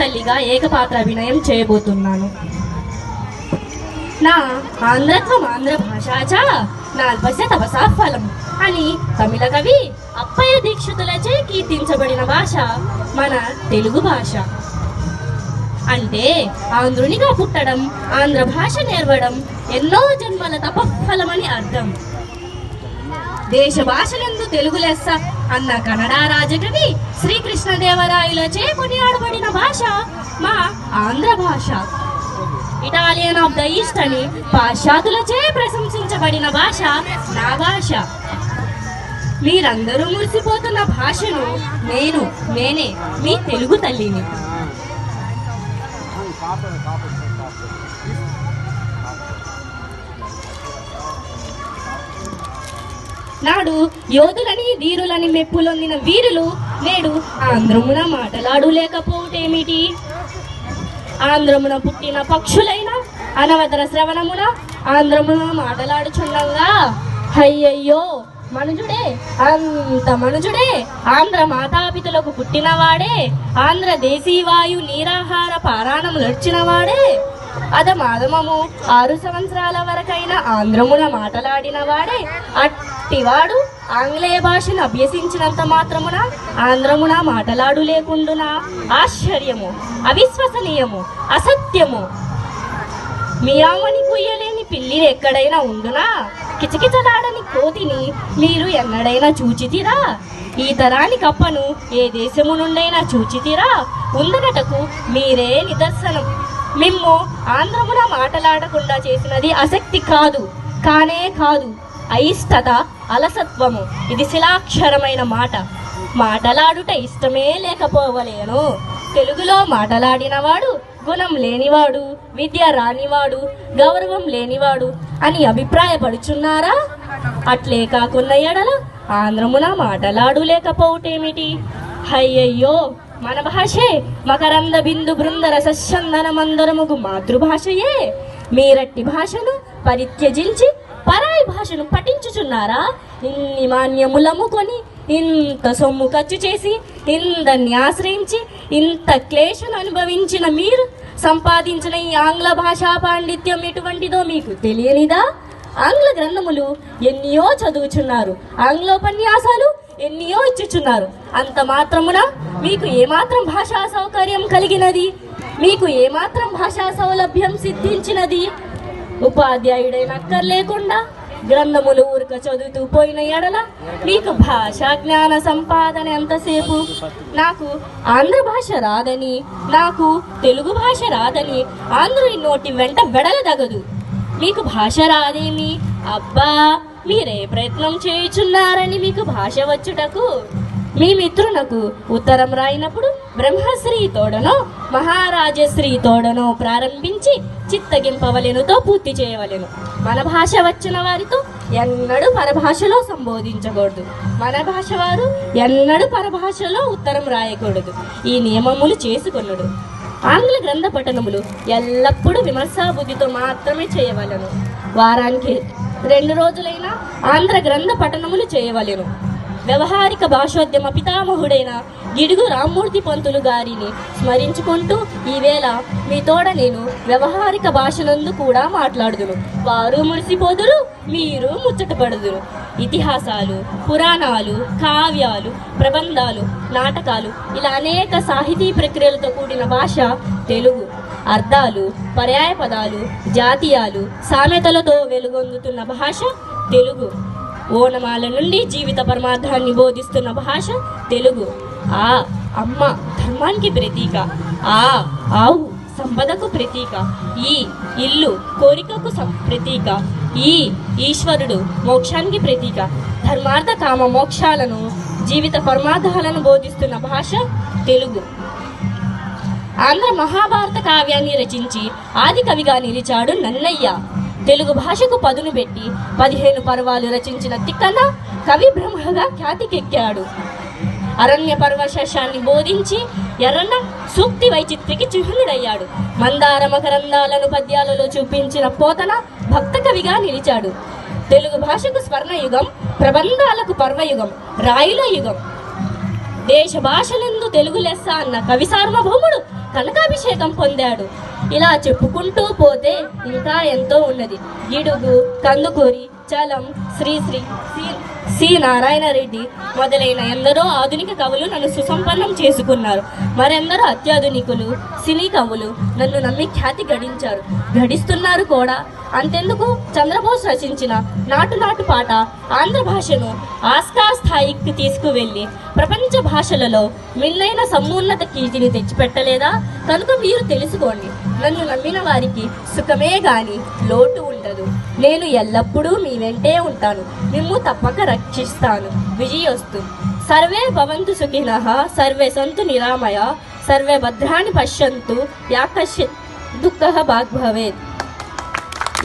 తల్లిగా ఏకపాత్ర అభినయం చేయబోతున్నాను. నా ఆంధ్రత్వం ఆంధ్ర భాషాచ నాల్పస్య తపసా ఫలం అని తమిళ కవి అప్పయ్య దీక్షితులచే కీర్తించబడిన భాష మన తెలుగు భాష. అంటే ఆంధ్రునిగా పుట్టడం ఆంధ్ర భాష నేర్వడం ఎన్నో జన్మల తపఫలమని అర్థం. దేశ భాషలందు తెలుగు లెస్స అన్న కన్నడ రాజకవి శ్రీకృష్ణదేవరాయలచే కొనియాడబడిన భాష మా ఆంధ్ర భాష. ఇటాలియన్ ఆఫ్ ద ఈస్ట్ అని పాశ్చాత్యులచే ప్రశంసించబడిన భాష నా భాష. మీరందరూ మురిసిపోతున్న భాషను నేను నేనే మీ తెలుగు తల్లిని. నాడు యోధులని వీరులని మెప్పులొందిన వీరులు నేడు ఆంధ్రమున మాటలాడులేకపోవటేమిటి? ఆంధ్రమున పుట్టిన పక్షులైన అనవతర శ్రవణమున ఆంధ్రమున మాటలాడుచుండగా. అయ్యయ్యో! మనుజుడే! అంత మనుజుడే! ఆంధ్ర మాతాపితులకు పుట్టినవాడే! ఆంధ్ర దేశీవాయు నీరాహార పారాణము నడిచినవాడే! అదమాదమము ఆరు సంవత్సరాల వరకైన ఆంధ్రమున మాటలాడినవాడే! అట్ అట్టివాడు ఆంగ్లేయ భాషను అభ్యసించినంత మాత్రమున ఆంధ్రమున మాటలాడు లేకుండునా? ఆశ్చర్యము అవిశ్వసనీయము అసత్యము. మియామని కుయ్యలేని పిల్లి ఎక్కడైనా ఉండునా? కిచకిచలాడని కోతిని మీరు ఎన్నడైనా చూచితిరా? ఈ తరాని కప్పను ఏ దేశము నుండైనా చూచితిరా? ఉందనటకు మీరే నిదర్శనం. మిమ్ము ఆంధ్రమున మాటలాడకుండా చేసినది ఆసక్తి కాదు కానే కాదు. అయిష్టత అలసత్వము. ఇది శిలాక్షరమైన మాట. మాటలాడుట ఇష్టమే లేకపోవలేను. తెలుగులో మాటలాడినవాడు గుణం లేనివాడు విద్య రానివాడు గౌరవం లేనివాడు అని అభిప్రాయపడుచున్నారా? అట్లే కాకున్న ఎడల ఆంధ్రమున మాటలాడు లేకపోవటేమిటి? అయ్యయ్యో మన భాషే మకరంద బిందు బృంద సస్యందన మాతృభాషయే. మీరట్టి భాషను పరిత్యజించి పరాయి భాషను పఠించుచున్నారా? ఇన్ని మాన్యములమ్ముకొని ఇంత సొమ్ము ఖర్చు చేసి ఇందన్ని ఆశ్రయించి ఇంత క్లేశను అనుభవించిన మీరు సంపాదించిన ఈ ఆంగ్ల భాషా పాండిత్యం ఎటువంటిదో మీకు తెలియనిదా? ఆంగ్ల గ్రంథములు ఎన్నో చదువుచున్నారు ఆంగ్లోపన్యాసాలు ఎన్నో ఇచ్చుచున్నారు. అంత మాత్రమున మీకు ఏమాత్రం భాషా సౌకర్యం కలిగినది? మీకు ఏమాత్రం భాషా సౌలభ్యం సిద్ధించినది? ఉపాధ్యాయుడైన అక్కర్లేకుండా గ్రంథములు ఊరిక చదువుతూ పోయిన ఎడల మీకు భాషా జ్ఞాన సంపాదన ఎంతసేపు? నాకు ఆంధ్ర భాష రాదని నాకు తెలుగు భాష రాదని ఆంధ్రుని నోటి వెంట వెడలదగదు మీకు భాష రాదేమి? అబ్బా మీరే ప్రయత్నం చేయుచున్నారని మీకు భాష వచ్చుటకు మీ మిత్రునకు ఉత్తరం రాయినప్పుడు బ్రహ్మశ్రీ తోడను మహారాజశ్రీ తోడనో ప్రారంభించి చిత్తగింపవలెనుతో పూర్తి చేయవలెను. మన భాష వచ్చిన వారితో ఎన్నడూ పరభాషలో సంబోధించకూడదు. మన భాష వారు ఎన్నడూ పరభాషలో ఉత్తరం రాయకూడదు. ఈ నియమములు చేసుకొనుడు. ఆంగ్ల గ్రంథ పఠనములు ఎల్లప్పుడూ విమర్శాబుద్ధితో మాత్రమే చేయవలెను. వారానికి రెండు రోజులైనా ఆంధ్ర గ్రంథ పఠనములు చేయవలెను. వ్యవహారిక భాషోద్యమ పితామహుడైన గిడుగు రామ్మూర్తి పంతులు గారిని స్మరించుకుంటూ ఈవేళ మీ తోడ నేను వ్యవహారిక భాషనందు కూడా మాట్లాడుదును. వారు మురిసిపోదురు మీరు ముచ్చటపడుదురు. ఇతిహాసాలు పురాణాలు కావ్యాలు ప్రబంధాలు నాటకాలు ఇలా అనేక సాహితీ ప్రక్రియలతో కూడిన భాష తెలుగు. అర్థాలు పర్యాయ పదాలు జాతీయాలు సామెతలతో వెలుగొందుతున్న భాష తెలుగు. ఓనమాల నుండి జీవిత పరమార్థాన్ని బోధిస్తున్న భాష తెలుగు. ఆ అమ్మ ధర్మానికి ప్రతీక. ఆ ఆవు సంపదకు ప్రతీక. ఈ ఇల్లు కోరికకు సం- ప్రతీక. ఈ ఈశ్వరుడు మోక్షానికి ప్రతీక. ధర్మార్థ కామ మోక్షాలను జీవిత పరమార్థాలను బోధిస్తున్న భాష తెలుగు. ఆంధ్ర మహాభారత కావ్యాన్ని రచించి ఆది కవిగా నిలిచాడు నన్నయ్య. తెలుగు భాషకు పదును పెట్టి పదిహేను పర్వాలు రచించిన తిక్కన కవి బ్రహ్మగా ఖ్యాతికెక్కాడు. అరణ్య పర్వశేషాన్ని బోధించి ఎర్రన్న సూక్తి వైచిత్రికి చిహ్నుడయ్యాడు. మందార మకరందాలను పద్యాలలో చూపించిన పోతన భక్త కవిగా నిలిచాడు. తెలుగు భాషకు స్వర్ణయుగం ప్రబంధాలకు పర్వయుగం రాయుల యుగం. దేశ భాషలందు తెలుగు లెస్స అన్న కవి సార్వభౌముడు కనకాభిషేకం పొందాడు. ఇలా చెప్పుకుంటూ పోతే ఇంకా ఎంతో ఉన్నది. గిడుగు కందుకూరి చలం శ్రీశ్రీ సి సి నారాయణ రెడ్డి మొదలైన ఎందరో ఆధునిక కవులు నన్ను సుసంపన్నం చేసుకున్నారు. మరెందరో అత్యాధునికులు సినీ కవులు నన్ను నమ్మి ఖ్యాతి గడించారు. గడిస్తున్నారు కూడా. అంతెందుకు? చంద్రబోస్ రచించిన నాటు నాటు పాట ఆంధ్ర భాషను ఆస్కార్ స్థాయికి తీసుకువెళ్ళి ప్రపంచ భాషలలో మిన్నైన సమున్నత కీర్తిని తెచ్చిపెట్టలేదా? కనుక మీరు తెలుసుకోండి. నన్ను నమ్మిన వారికి సుఖమే గాని లోటు ఉండదు. నేను ఎల్లప్పుడూ మీ వెంటే ఉంటాను. మిమ్ము తప్పక రక్షిస్తాను. విజయోస్తు. సర్వే భవంతు సుఖిన సర్వే సంతు నిరామయ సర్వే భద్రాన్ని పశ్యంతు యాకశ్య దుఃఖ భాగ్ భవేత్